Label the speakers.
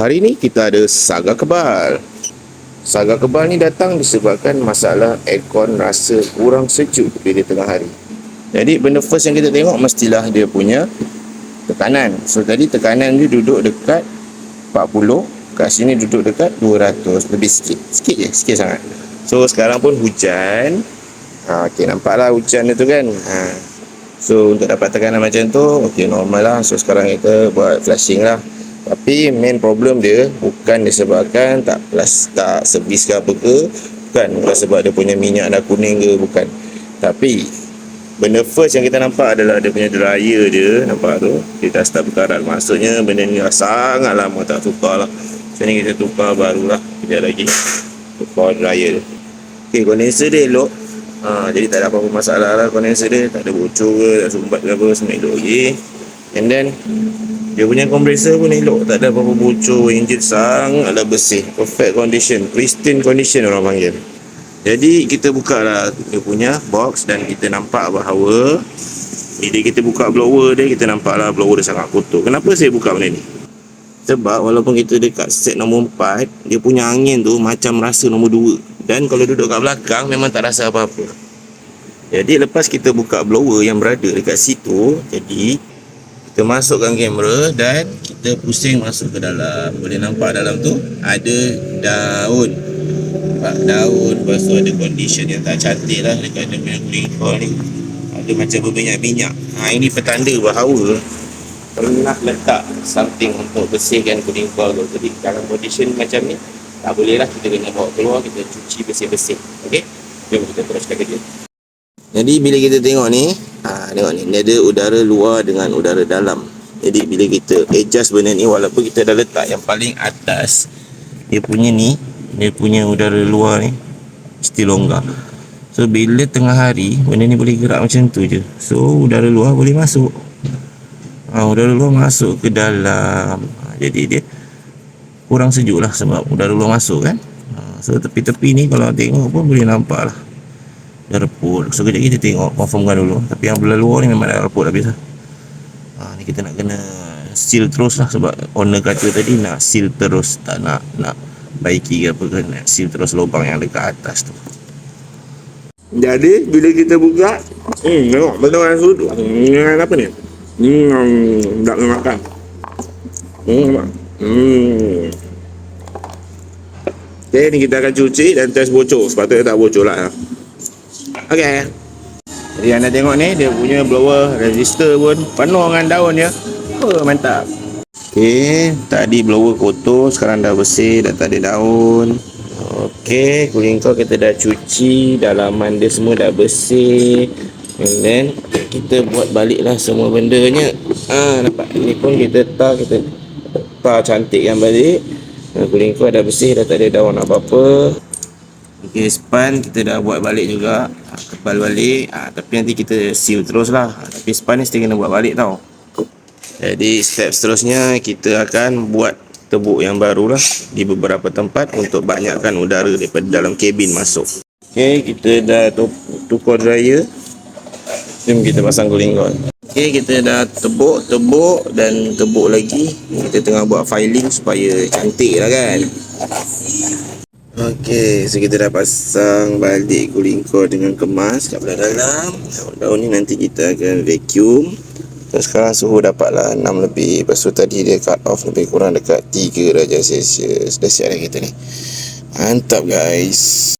Speaker 1: Hari ni kita ada saga kebal. Saga kebal ni datang disebabkan masalah aircon rasa kurang sejuk bila tengah hari. Jadi benda first yang kita tengok mestilah dia punya tekanan. So tadi tekanan dia duduk dekat 40, kat sini duduk dekat 200, lebih sikit. Sikit je, sikit sangat. So sekarang pun hujan. Ha, okay, nampaklah hujan tu kan. Ha. So untuk dapat tekanan macam tu, okay normal lah. So sekarang kita buat flashing lah. Tapi main problem dia bukan disebabkan tak plus tak servis ke apa ke, bukan bukan sebab dia punya minyak dah kuning ke bukan. Tapi benda first yang kita nampak adalah dia punya dryer dia, nampak tu. Kita start berkarat. Maksudnya benda ni dah sangat lama tak tukar lah. Ni kita tukar barulah kejap lagi. Tukar dryer dia. Okay, condenser dia elok. Ha, jadi tak ada apa-apa masalah lah condenser dia. Tak ada bocor ke, tak sumbat ke apa, semua elok lagi. And then dia punya compressor pun elok. Tak ada apa-apa bocor Engine sangatlah bersih. Perfect condition. Pristine condition orang panggil. Jadi kita buka lah Dia punya box Dan kita nampak bahawa Bila kita buka blower dia Kita nampak lah blower dia sangat kotor. Kenapa saya buka benda ni? Sebab walaupun kita dekat set nombor 4 Dia punya angin tu macam rasa nombor 2 Dan kalau duduk kat belakang Memang tak rasa apa-apa. Jadi lepas kita buka blower yang berada dekat situ Jadi kita masukkan kamera dan kita pusing masuk ke dalam. Boleh nampak dalam tu ada daun. Nampak daun lepas tu ada condition yang tak cantik lah dekat dia punya coil ni. Ada macam berminyak-minyak. Ha, ini petanda bahawa pernah letak something untuk bersihkan cooling coil tu jadi dalam condition macam ni tak boleh lah kita kena bawa keluar kita cuci bersih-bersih. Ok jom kita teruskan kerja. Jadi bila kita tengok ni tengok ni, dia ada udara luar dengan udara dalam. Jadi bila kita adjust benda ni walaupun kita dah letak yang paling atas dia punya ni, dia punya udara luar ni still longgar. So bila tengah hari benda ni boleh gerak macam tu je. So udara luar boleh masuk. Ha, udara luar masuk ke dalam. Ha, jadi dia kurang sejuk lah sebab udara luar masuk kan. Ha, so tepi-tepi ni kalau tengok pun boleh nampak lah dah reput so kejap kita tengok confirmkan dulu. Tapi yang belah luar ni memang dah reput habis lah ha, ni kita nak kena seal terus lah sebab owner kata tadi nak seal terus. Tak nak nak baiki ke apa ke nak seal terus lubang yang dekat atas tu. Jadi bila kita buka hmm tengok betul kan sudut hmm apa ni? Hmm tak kena makan. Hmm hmm. Okay, ni kita akan cuci dan test bocor. Sepatutnya tak bocor lah. Okey. Jadi anda tengok ni dia punya blower resistor pun penuh dengan daun dia. Oh, mantap. Okey, tadi blower kotor, sekarang dah bersih, dah tak ada daun. Okey, cooling coil kita dah cuci, dalaman dia semua dah bersih. And then kita buat baliklah semua bendanya. Ah, nampak ni pun kita tar kita tar cantikkan balik. Cooling coil dah bersih, dah tak ada daun apa-apa. Okey, span kita dah buat balik juga. Kebal balik. Ha, tapi nanti kita seal terus lah ha, tapi span ni still kena buat balik tau. Jadi step seterusnya kita akan buat tebuk yang baru lah di beberapa tempat untuk banyakkan udara daripada dalam kabin masuk. Ok kita dah tukar dryer. Jom kita pasang cooling coil ok kita dah tebuk tebuk dan tebuk lagi. Kita tengah buat filing supaya cantik lah kan Okey, so kita dah pasang balik cooling coil dengan kemas kat belah dalam. Daun-daun ni nanti kita akan vacuum. So sekarang suhu dapatlah 6 lebih. Lepas tu tadi dia cut off lebih kurang dekat 3 darjah Celsius. Dah siap dah kita ni. Mantap guys.